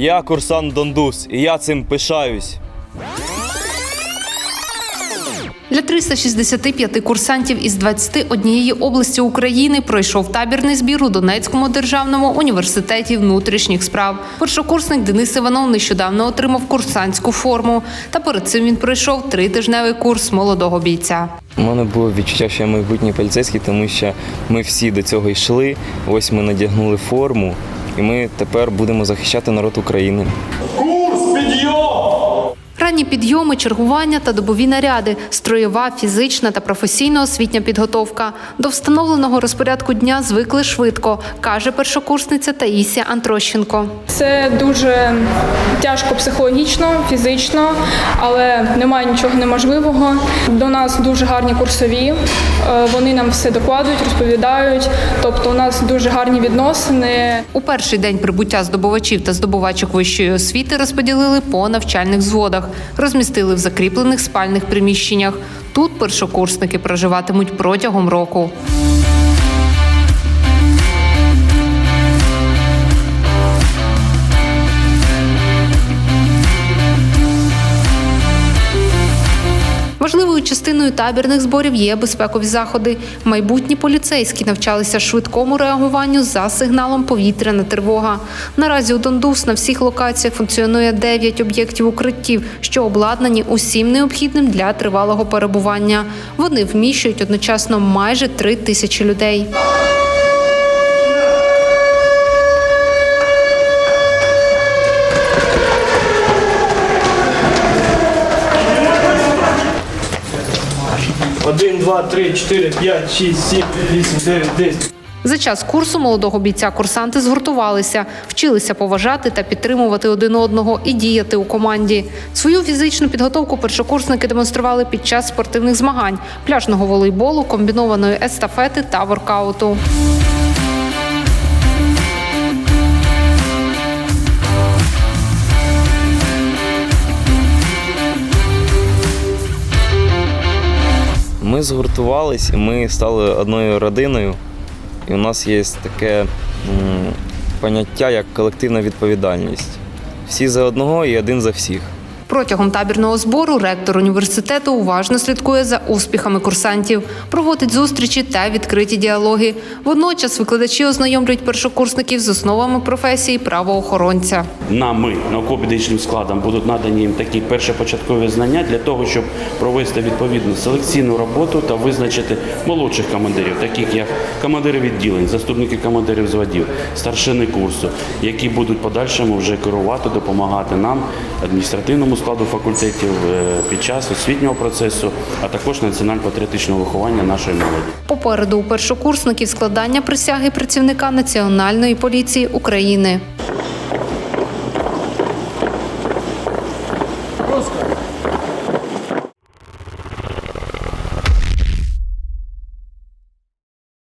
Я курсант Дондус, і я цим пишаюсь. Для 365 курсантів із 21 області України пройшов табірний збір у Донецькому державному університеті внутрішніх справ. Першокурсник Денис Іванов нещодавно отримав курсантську форму. Та перед цим він пройшов тритижневий курс молодого бійця. У мене було відчуття, що я майбутній поліцейський, тому що ми всі до цього йшли. Ось ми надягнули форму, і ми тепер будемо захищати народ України. Ранні підйоми, чергування та добові наряди, строєва, фізична та професійно освітня підготовка. До встановленого розпорядку дня звикли швидко, каже першокурсниця Таїсія Антрощенко. Це дуже тяжко психологічно, фізично, але немає нічого неможливого. До нас дуже гарні курсові. е, Вони нам все докладують, розповідають. Тобто, у нас дуже гарні відносини. У перший день прибуття здобувачів та здобувачок вищої освіти розподілили по навчальних зводах, розмістили в закріплених спальних приміщеннях. Тут першокурсники проживатимуть протягом року. Важливою частиною табірних зборів є безпекові заходи. Майбутні поліцейські навчалися швидкому реагуванню за сигналом повітряна тривога. Наразі у Дондус на всіх локаціях функціонує 9 об'єктів укриттів, що обладнані усім необхідним для тривалого перебування. Вони вміщують одночасно майже 3 тисячі людей. Один, два, три, чотири, п'ять, шість, сім, вісім, дев'ять, десять. За час курсу молодого бійця курсанти згуртувалися, вчилися поважати та підтримувати один одного і діяти у команді. Свою фізичну підготовку першокурсники демонстрували під час спортивних змагань, пляжного волейболу, комбінованої естафети та воркауту. Ми згуртувались, і ми стали одною родиною. І у нас є таке поняття, як колективна відповідальність. Всі за одного і один за всіх. Протягом табірного збору ректор університету уважно слідкує за успіхами курсантів, проводить зустрічі та відкриті діалоги. Водночас викладачі ознайомлюють першокурсників з основами професії правоохоронця. нами науково-педагогічним складом будуть надані їм такі першопочаткові знання для того, щоб провести відповідну селекційну роботу та визначити молодших командирів, таких як командири відділень, заступники командирів зводів, старшини курсу, які будуть подальшому вже керувати, допомагати нам, адміністративному складу факультетів е, під час освітнього процесу, а також національно-патріотичного виховання нашої молоді. Попереду у першокурсників складання присяги працівника Національної поліції України.